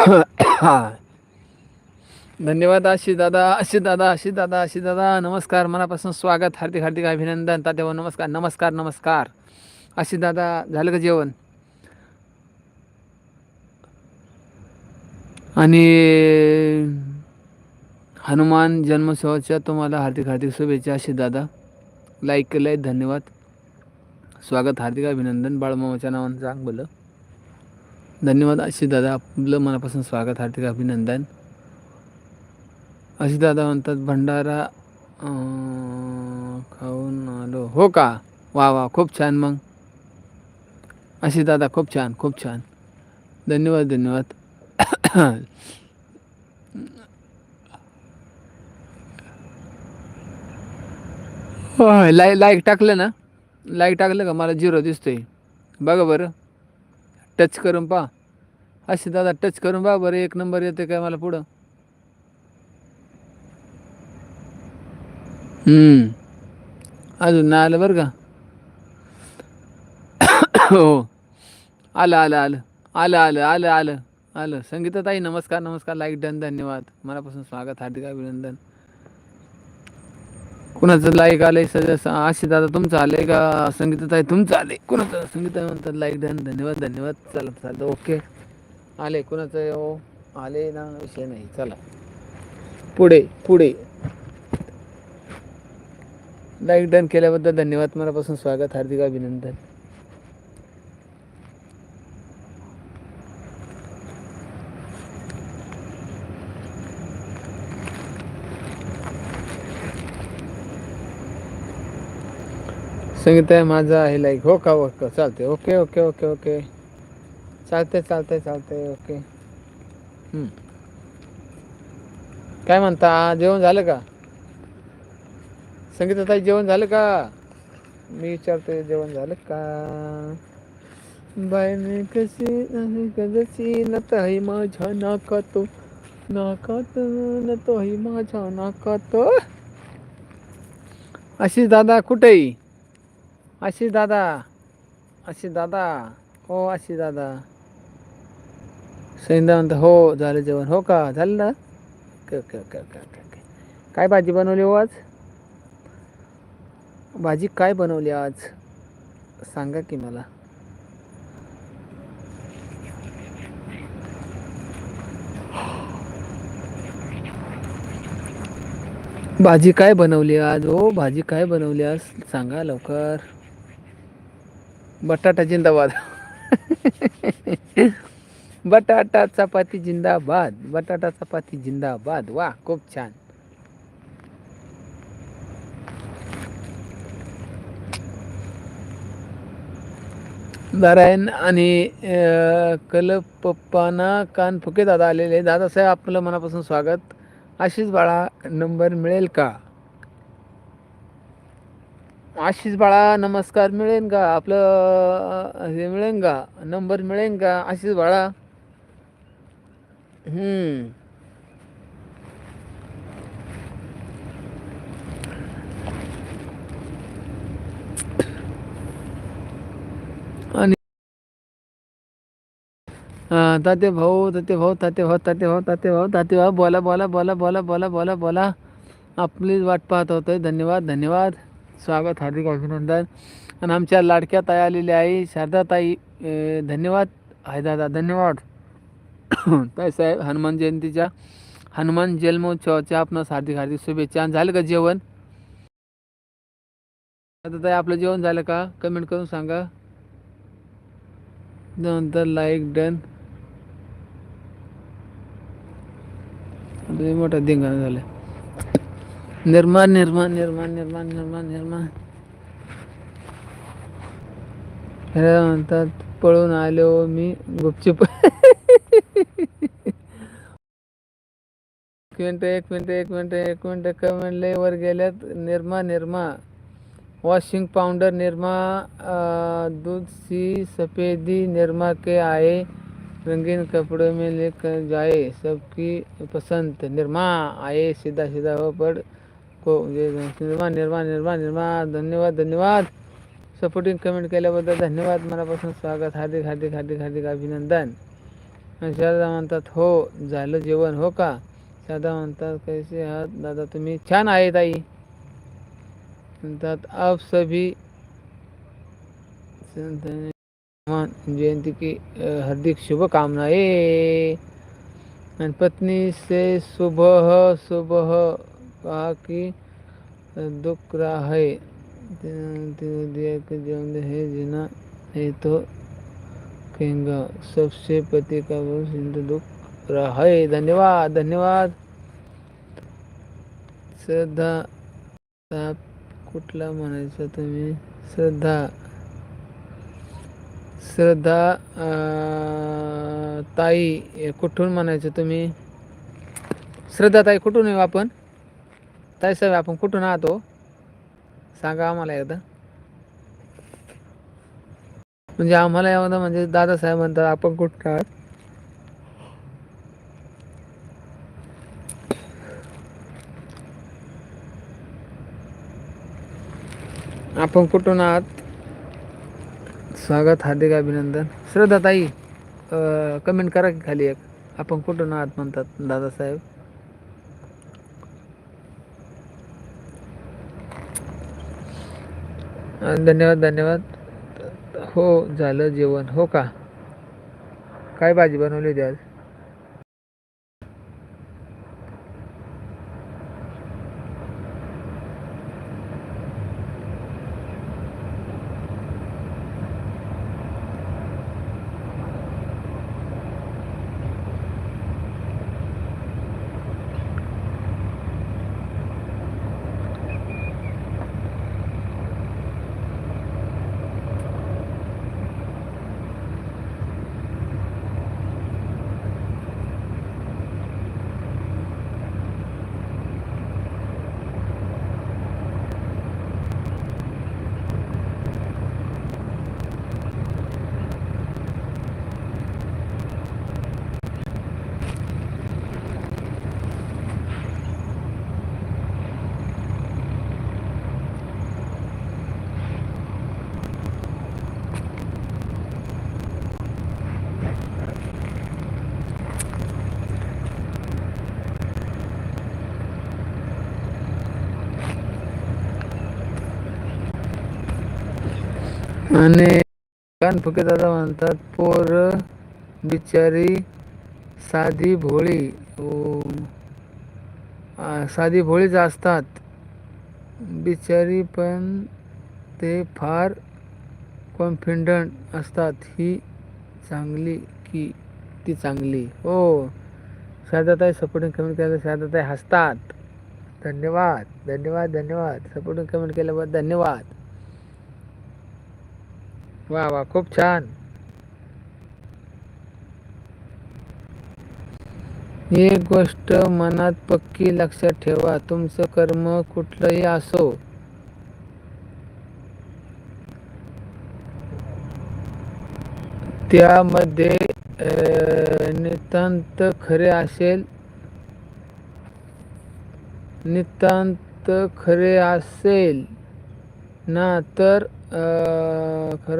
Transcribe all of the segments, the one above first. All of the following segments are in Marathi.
धन्यवाद आशिष दादा आशिष दादा आशिष दादा आशिष दादा. नमस्कार मनापासून स्वागत. हार्दिक हार्दिक अभिनंदन. तात्यावर नमस्कार नमस्कार नमस्कार. आशिष दादा झालं का जेवण? आणि हनुमान जन्मोत्सवाच्या तुम्हाला हार्दिक हार्दिक शुभेच्छा आशिष दादा. लाईक केलं आहे धन्यवाद. स्वागत हार्दिक अभिनंदन. बाळमामाच्या नावानं सांग बोलं धन्यवाद अशी दादा आपलं मनापासून स्वागत हार्दिक अभिनंदन. अशी दादा म्हणतात भंडारा खाऊन आलो. हो का? वा वा खूप छान मग. अशी दादा खूप छान खूप छान. धन्यवाद धन्यवाद. होय लाईक लाईक टाकलं ना? लाईक टाकलं का? मला झिरो दिसतोय. बघा बरं. टच करून पहा. असे दादा टच करून पहा बरं एक नंबर येते काय मला पुढं. हम्म. अजून नाही आलं बरं का? हो. आलं आलं आलं. आलं आलं आलं आलं. आलं. संगीता ताई नमस्कार नमस्कार. लाईक डन धन्यवाद. मनापासून स्वागत हार्दिक अभिनंदन. कुणाचं लाईक आलंय सजस आशी दादा तुमचं आलंय का? संगीता आहे तुमचं आलंय? कुणाचं? संगीत म्हणतात लाईक डन धन्यवाद धन्यवाद. चला चालतं ओके आले कुणाचं? हो आले ना विषय नाही. चला. पुढे पुढे. लाईक डन केल्याबद्दल धन्यवाद. मनापासून स्वागत हार्दिक अभिनंदन. संगीत आहे माझा आहे लाईक हो का ओके चालते ओके ओके ओके ओके चालते चालते चालते ओके हम्म. काय म्हणता जेवण झालं का? संगीता ताई जेवण झालं का? मी विचारते जेवण झालं का? बाय मी कशी आहे कशी न तही माझ्या नाकात नाकात न तही माझ्या नाकात अशीच दादा कुठेही आशिष दादा आशिष दादा हो आशिष दादा. सैंदा म्हणता हो झालं जेवण. हो का? झालं ना? Okay okay okay okay okay okay. काय भाजी बनवली हो आज? भाजी काय बनवली आज? सांगा की मला. भाजी काय बनवली आज? हो भाजी काय बनवली आज? सांगा लवकर. बटाटा जिंदाबाद. बटाटा चपाती जिंदाबाद. बटाटा चपाती जिंदाबाद. वा खूप छान. नारायण आणि अं, कान फुके दादा आलेले दादासाहेब आपलं मनापासून स्वागत. आशिष बाळा नंबर मिळेल का? आशिष बाळा नमस्कार. मिळेल का? आपलं हे मिळेल का? नंबर मिळेल का? आशिष बाळा? हम्म. आणि ताते भाऊ ताते भाऊ ताते भाऊ ताते भाऊ ताते भाऊ ताते भाऊ बोला बोला बोला बोला बोला बोला बोला. आपली वाट पाहत होतोय. धन्यवाद धन्यवाद. स्वागत हार्दिक अभिनंदन. आणि आमच्या लाडक्या ताई आलेल्या आहे. शारदा ताई धन्यवाद. आहे दादा धन्यवाद. ताई साहेब हनुमान जयंतीच्या हनुमान जन्मोत्सवाच्या आपणास हार्दिक हार्दिक शुभेच्छा. आणि झालं का जेवण? आता ताई आपलं जेवण झालं का? कमेंट करून सांगा. नंतर लाईक डन मोठा धिंगाणा झालं निर्माण निर्माण निर्माण निर्माण निर्माण निर्माण. म्हणतात पळून आलो मी गुपचूप. एक मिनिट एक मिनिट एक मिनिट एक मिनिट कमेंट लय वर गेल्यात. निर्मा निर्मा. वॉशिंग पाउडर निर्मा दूध सी सफ़ेदी निर्मा के आए रंगीन कपड़ों में लेकर जाए सबकी पसंद. निर्मा आए सीधा सीधा हो पड़. को ये निर्माण निर्मा निर्मा निर्माण. धन्यवाद धन्यवाद. सपोर्टिंग कमेंट केल्याबद्दल धन्यवाद. मनापासून स्वागत. हार्दिक हार्दिक हार्दिक हार्दिक अभिनंदन. शारदा म्हणतात हो झालं जेवण हो का? शारदा म्हणतात कैसे आहात? दादा तुम्ही छान आहे ताई म्हणतात आप सभी जयंती की हार्दिक शुभकामनाएं. आणि पत्नी से सुबह सुबह कहा कि दुख रहा? है दिया के जन्म है जिना है तो कहेंगा सबसे पति का वो सिंधु दुख रहा। है धन्यवाद धन्यवाद। श्रद्धा साप कुठला म्हणायचा तुम्ही? श्रद्धा श्रद्धा ताई हे कुठून म्हणायचं तुम्ही? श्रद्धा ताई कुठून येऊ आपण? ताई साहेब आपण कुठून आहात हो? सांगा आम्हाला एकदा. म्हणजे आम्हाला एवढं म्हणजे दादासाहेब म्हणतात आपण कुठं आहात? आपण कुठून आहात? स्वागत हार्दिक अभिनंदन. श्रद्धा ताई कमेंट करा की खाली एक. आपण कुठून आहात म्हणतात दादासाहेब धन्यवाद धन्यवाद. हो झालं जेवण. हो का? काय भाजी बनवली होती आज? आणि कान फुके दादा म्हणतात पोर बिचारी साधी भोळी. साधी भोळीच असतात. बिचारी पण ते फार कॉन्फिडंट असतात. ही चांगली की ती चांगली. हो. शारदाताई सपोर्टिंग कमेंट केलं शारदाताई हसतात. धन्यवाद. धन्यवाद. धन्यवाद. सपोर्टिंग कमेंट केल्याबद्दल धन्यवाद. वा वा खूप छान. एक गोष्ट मनात पक्की लक्षात ठेवा तुमचं कर्म कुठलंही असो. त्यामध्ये नितांत खरे असेल नितांत खरे असेल ना तर खरं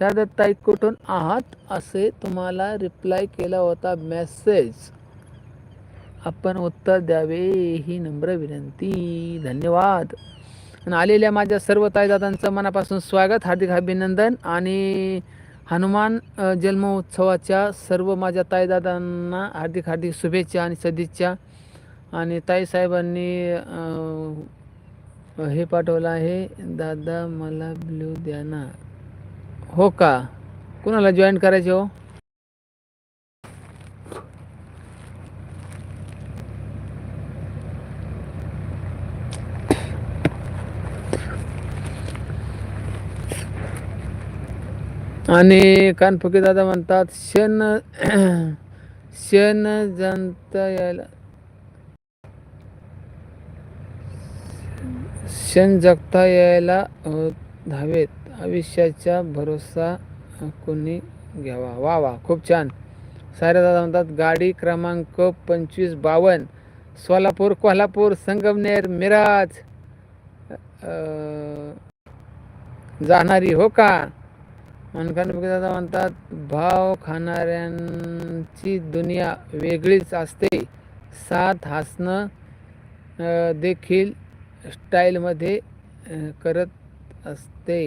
ताई कुठून आहात? असे तुम्हाला रिप्लाय केला होता मेसेज आपण उत्तर द्यावे ही नम्र विनंती. धन्यवाद. आणि आलेल्या माझ्या सर्व ताईदादांचं मनापासून स्वागत हार्दिक अभिनंदन. आणि हनुमान जन्मोत्सवाच्या सर्व माझ्या ताईदादांना हार्दिक हार्दिक शुभेच्छा आणि सदिच्छा. आणि ताईसाहेबांनी हे पाठवलं आहे दादा मला ब्ल्यू द्या ना. हो का? कुणाला जॉईन करायचे हो? आणि कानफुके दादा म्हणतात शन शन जनता यायला क्षण जगता यायला धावेत. आयुष्याचा भरोसा कोणी घ्यावा? वा वा खूप छान. सारे दादा म्हणतात गाडी क्रमांक पंचवीस बावन्न सोलापूर कोल्हापूर संगमनेर मिराज. जाणारी हो का? मनखान दादा म्हणतात भाव खाणाऱ्यांची दुनिया वेगळीच असते. साथ हसणं देखील स्टाईलमध्ये करत असते.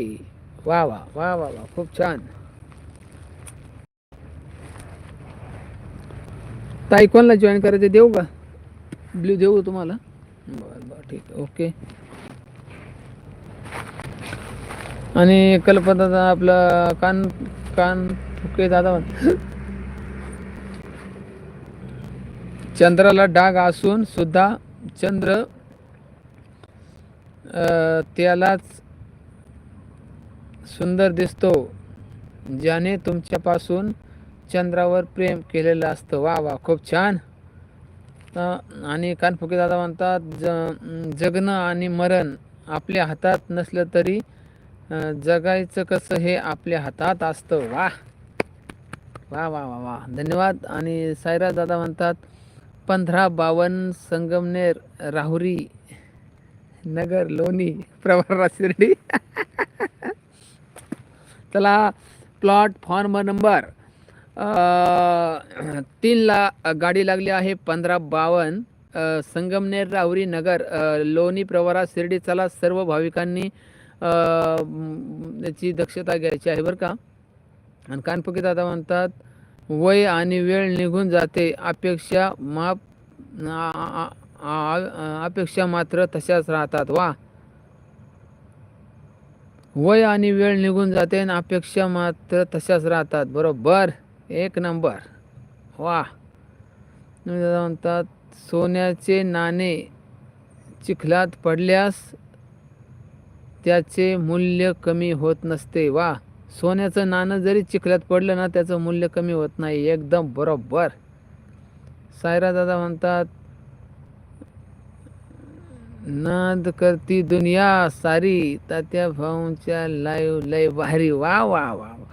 वा वा वा वा वा खूप छान. ताई जॉईन करायचं? देऊ का? ब्ल्यू देऊ तुम्हाला? बरं बरं ठीक आहे ओके. आणि कल्पना आपला कान कान फुके दादा चंद्राला डाग असून सुद्धा चंद्र त्यालाच सुंदर दिसतो ज्याने तुमच्यापासून चंद्रावर प्रेम केलेलं असतं. वा वा खूप छान. आणि कानफुके दादा म्हणतात ज जगणं आणि मरण आपल्या हातात नसलं तरी जगायचं कसं हे आपल्या हातात असतं. वा. वा वा वा वा. धन्यवाद. आणि सायरा दादा म्हणतात पंधरा बावन्न संगमनेर राहुरी नगर लोणी प्रवरा शिर्डी चला प्लॉट फॉर्म नंबर तीनला गाडी लागली आहे पंधरा बावन्न संगमनेर राहुरी नगर लोणी प्रवारा शिर्डी चला सर्व भाविकांनी याची दक्षता घ्यायची आहे बरं का? आणि कानपकी दादा म्हणतात वय आणि वेळ निघून जाते. अपेक्षा माप अपेक्षा मात्र तशाच राहतात. वा. वय आणि वेळ निघून जाते आणि अपेक्षा मात्र तशाच राहतात. बरोबर? एक नंबर. वा म्हणतात सोन्याचे नाणे चिखलात पडल्यास त्याचे मूल्य कमी होत नसते. वा सोन्याचं नाणं जरी चिखलात पडलं ना त्याचं मूल्य कमी होत नाही. एकदम बरोबर. सायरा दादा म्हणतात नाद करती दुनिया सारी तात्या भाऊंच्या लाईव्ह लय भारी. वा वा वा वा.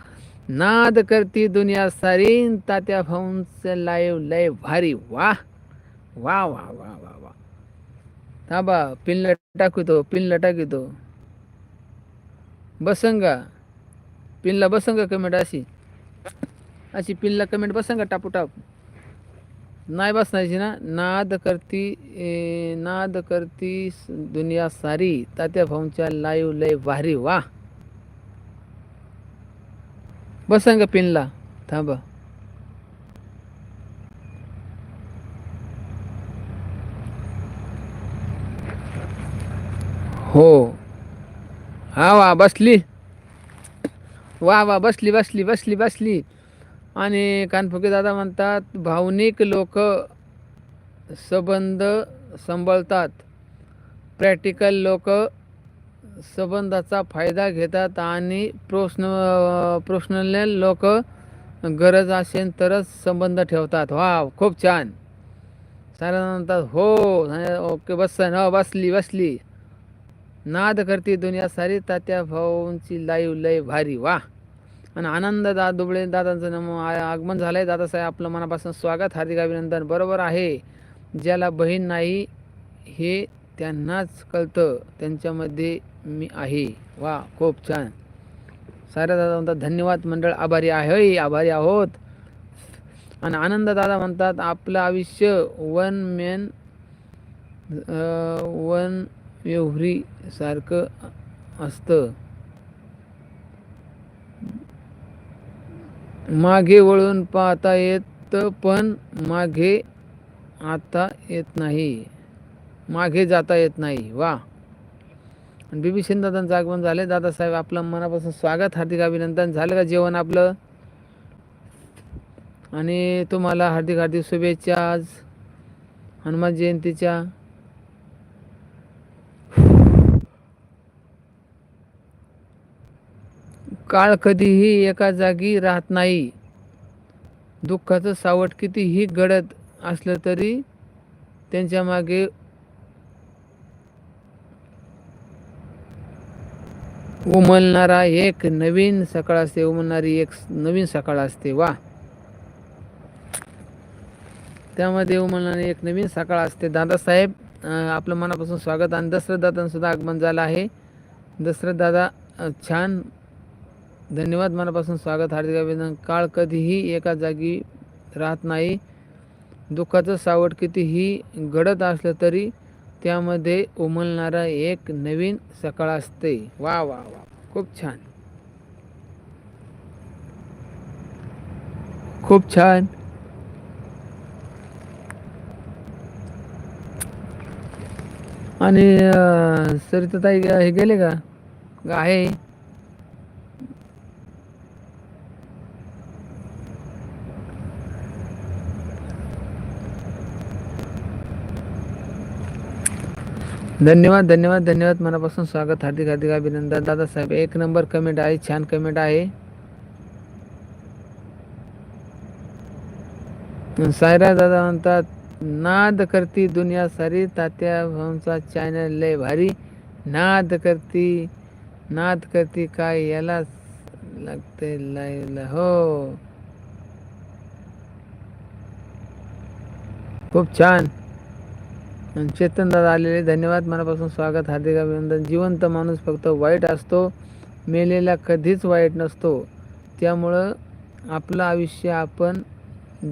नाद करती दुनिया सारी तात्या भाऊंचं लाईव्ह लय भारी. वा वा वा वा वा वा. थांबा पिनला टाकतो पिनला टाकितो. बसंगा. पिनला बसंगा कमेंट अशी. अशी पिनला कमेंट बसंगा टापू टाप. नाही बसण्याची ना नाद करती ए, नाद करती दुनिया सारी तात्या भाऊंच्या लाईव्ह लय भारी वा बसंग पिनला थांबा. हो. हा वा बसली. वा वा बसली बसली बसली बसली. आणि कानफुके दादा म्हणतात भावनिक लोक संबंध सांभाळतात. प्रॅक्टिकल लोक संबंधाचा फायदा घेतात आणि प्रोफेशन प्रोफेशनल लोक गरज असेल तरच संबंध ठेवतात. वा खूप छान. सारा म्हणतात हो ओके बस हो बसली बसली. नाद करते दुनिया सारी तात्या भाऊंची लाईव्ह लय भारी वा आणि आनंद दा दुबळे दादांचं नम आ- आगमन झालं आहे दादासाहेब आपलं मनापासून स्वागत हार्दिक अभिनंदन. बरोबर आहे. ज्याला बहीण नाही हे त्यांनाच कळतं. त्यांच्यामध्ये मी आहे. वा खूप छान. साऱ्या दादा म्हणतात धन्यवाद मंडळ आभारी आहे. आभारी आहोत. आणि आनंद दादा म्हणतात आपलं आयुष्य वन मॅन वन व्यवहारी सारखं असतं. मागे वळून पाहता येत पण मागे आता येत नाही. मागे जाता येत नाही. वा. बी दादांचं आगमन झाले दादासाहेब आपलं मनापासून स्वागत हार्दिक अभिनंदन. झालं का जेवण आपलं? आणि तुम्हाला हार्दिक हार्दिक शुभेच्छा आज. हनुमान जयंतीच्या. काळ कधीही एका जागी राहत नाही. दुःखाचं सावट कितीही गडद असलं तरी त्यांच्या मागे उमलणारा एक नवीन सकाळ असते उमलणारी एक नवीन सकाळ असते वा. त्यामध्ये उमलणारी एक नवीन सकाळ असते. दादासाहेब आपलं मनापासून स्वागत आणि दशरथ दादांसुद्धा आगमन झालं आहे. दशरथ दादा छान धन्यवाद. मनापासून स्वागत. हार्दिक अभिनंदन. काळ कधीही एका जागी राहत नाही. दुःखाचं सावट कितीही घडत असलं तरी त्यामध्ये उमलणारा एक नवीन सकाळ असते. वा वा वा. खूप छान. खूप छान. आणि सरिताताई हे गेले का? आहे. धन्यवाद धन्यवाद धन्यवाद. मनापासून स्वागत हार्दिक हार्दिक अभिनंदन. दादासाहेब एक नंबर कमेंट आहे छान कमेंट आहे. सायरा दादा म्हणतात नाद करती दुनिया सारी तात्या भाऊंचा चॅनल लय भारी. नाद करती नाद करती काय याला लागते लाईला हो. खूप छान. चेतन दादा आलेले धन्यवाद मनापासून स्वागत हार्दिक अभिनंदन. जिवंत माणूस फक्त वाईट असतो मेलेला कधीच वाईट नसतो. त्यामुळं आपलं आयुष्य आपण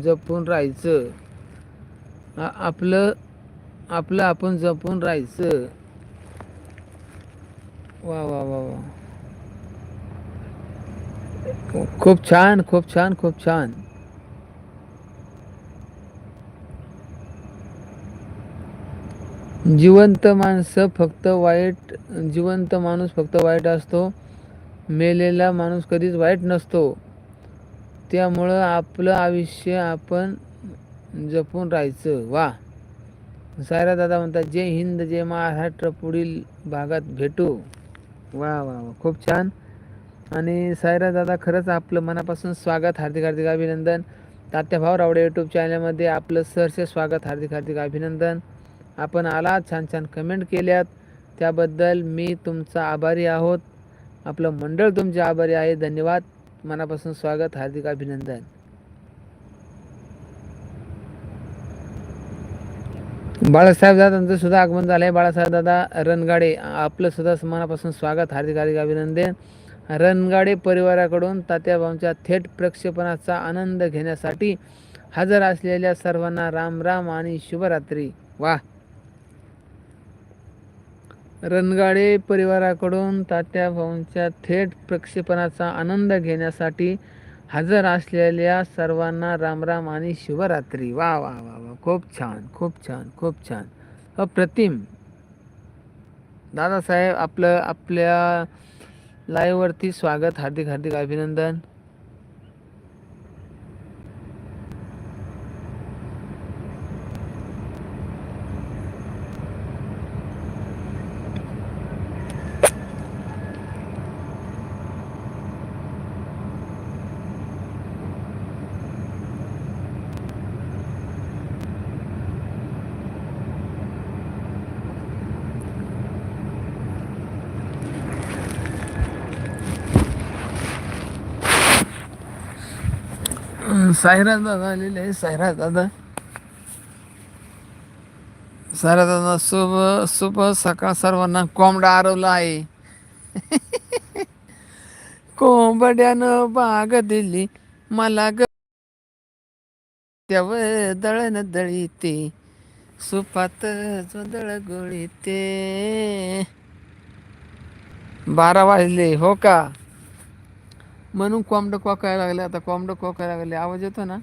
जपून राहायचं. आपलं आपलं आपण जपून राहायचं. वा वा वा वा. खूप छान खूप छान खूप छान. जिवंत माणसं फक्त वाईट जिवंत माणूस फक्त वाईट असतो. मेलेला माणूस कधीच वाईट नसतो. त्यामुळं आपलं आयुष्य आपण जपून राहायचं. वा. सायरा दादा म्हणतात जय हिंद जय महाराष्ट्र पुढील भागात भेटू. वा वा वा. खूप छान. आणि सायरा दादा खरंच आपलं मनापासून स्वागत हार्दिक हार्दिक अभिनंदन. तात्या भाऊ रावडे यूट्यूब चॅनलमध्ये आपलं सरसे स्वागत हार्दिक हार्दिक अभिनंदन. आपण आलात छान छान कमेंट केल्यात. त्याबद्दल मी तुमचा आभारी आहोत. आपलं मंडळ तुमचे आभारी आहे. धन्यवाद. मनापासून स्वागत हार्दिक अभिनंदन. बाळासाहेब दादांचं सुद्धा आगमन झालं आहे बाळासाहेब दादा रणगाडे आपलं सुद्धा मनापासून स्वागत हार्दिक हार्दिक अभिनंदन. रणगाडे परिवाराकडून तात्याबाबांच्या थेट प्रक्षेपणाचा आनंद घेण्यासाठी हजर असलेल्या सर्वांना राम राम आणि शुभरात्री. वा रणगाडे परिवाराकडून तात्या भाऊंच्या थेट प्रक्षेपणाचा आनंद घेण्यासाठी हजर असलेल्या सर्वांना रामराम आणि शिवरात्री. वा वा वा वा. खूप छान खूप छान खूप छान. अप्रतिम. दादासाहेब आपलं आपल्या लाईव्हवरती स्वागत हार्दिक हार्दिक अभिनंदन. सायराज दादा आलेले आहे. सायराज दादा. सायरा दादा शुभ शुभ सकाळ सर्वांना. कोंबडा आरवला आहे. कोंबड्यानं बाग दिली. मला ग त्याव दळण दळीते. सुपात दळ गोळीते. बारा वाजले हो का? म्हणून कोंबडं कोकायला लागले. आता कोंबडं कोकायला लागले. आवाज येतो ना?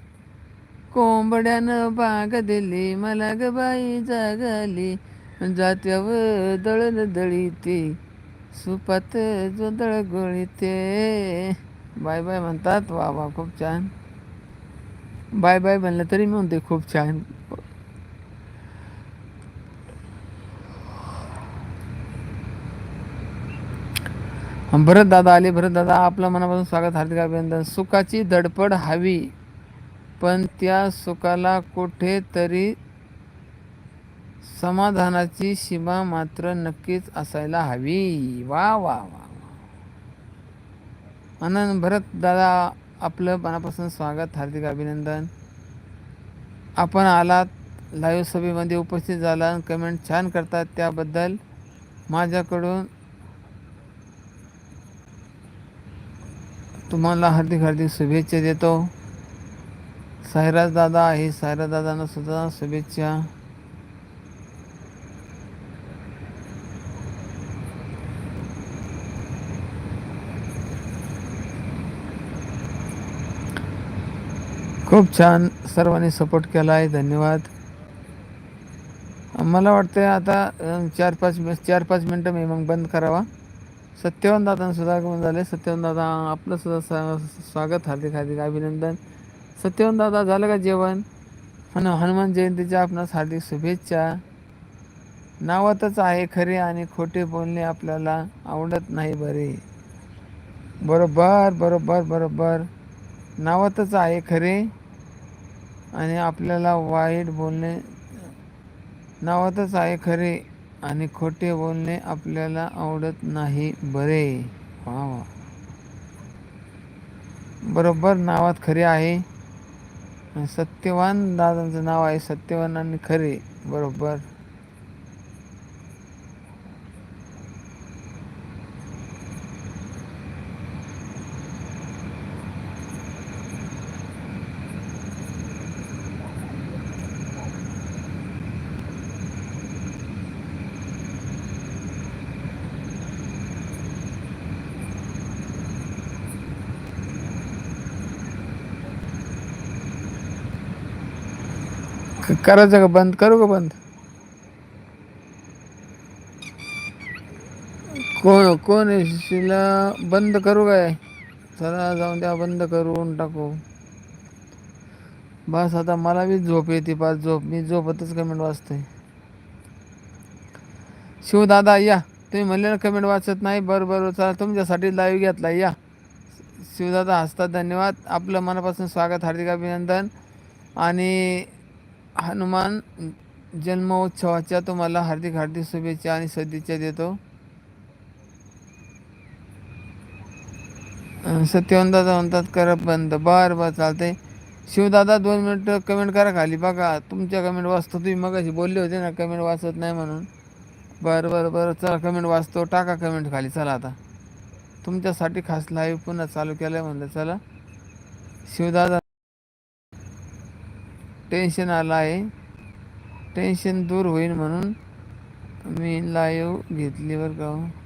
कोंबड्यानं बाग दिली मला ग बाई जागली. जात्याव दळण दळीते सुपात जोंधळ गोळीते. बाय बाय म्हणतात. वा वा खूप छान. बाय बाय म्हणलं तरी म्हणते खूप छान. भरत दादा आले भरत दादा आपलं मनापासून स्वागत हार्दिक अभिनंदन. सुखाची धडपड हवी पण त्या सुखाला कुठेतरी समाधानाची सीमा मात्र नक्कीच असायला हवी. वा वा वा आनंद भरत दादा आपलं मनापासून स्वागत हार्दिक अभिनंदन. आपण आलात लाईव्ह सभेमध्ये उपस्थित झाला कमेंट छान करतात त्याबद्दल. माझ्याकडून तुम्हाला हार्दिक हार्दिक शुभेच्छा देतो. सायराज दादा आहे. सायराज दादांना सुद्धा शुभेच्छा. खूप छान सर्वांनी सपोर्ट केला आहे धन्यवाद. मला वाटतं आता चार पाच चार पाच मिनटं मी मग बंद करावा. सत्यवान दादा सुद्धा आगमन झाले सत्यवान दादा आपलं सुद्धा सा- स्वागत हार्दिक हार्दिक अभिनंदन. सत्यवान दादा झालं का जेवण? हन हनुमान जयंतीच्या आपणास हार्दिक शुभेच्छा. नावातच आहे खरे आणि खोटे बोलणे आपल्याला आवडत नाही बरे. बरोबर बरोबर बरोबर. नावातच आहे खरे आणि आपल्याला वाईट बोलणे नावातच आहे खरे आणि खोटे बोलणे आपल्याला आवडत नाही. बरे. वा वा. बरोबर नावात खरे आहे. सत्यवान दादांचं नाव आहे सत्यवान आणि खरे. बरोबर क- करायचं का बंद करू का बंद? कोण कोण शिला बंद करू काय? चला जाऊन द्या बंद करून टाकू. बस आता मला बी झोप येते पाच झोप. मी झोपतच कमेंट वाचतोय. शिवदादा या. तुम्ही म्हणले ना कमेंट वाचत नाही. बरं बरं चला तुमच्यासाठी लाईव्ह घेतला. या. शिवदादा हसतात. धन्यवाद. आपलं मनापासून स्वागत. हार्दिक अभिनंदन. आणि हनुमान जन्मोत्सवाच्या तुम्हाला हार्दिक हार्दिक शुभेच्छा आणि सदिच्छा देतो. सत्यवंताचा म्हणतात करा बंद बर बर चालतंय. शिवदादा दोन मिनटं कमेंट करा खाली. बघा तुमच्या कमेंट वाचतो. तुम्ही मगाशी बोलले होते ना कमेंट वाचत नाही म्हणून. बरं बरं बरं चला कमेंट वाचतो. टाका कमेंट खाली. चला आता. तुमच्यासाठी खास लाईव्ह पुन्हा चालू केलं आहे म्हणलं चला. शिवदादा टेन्शन आलं आहे. टेन्शन दूर होईल म्हणून मी लाईव्ह घेतली बरं का हो.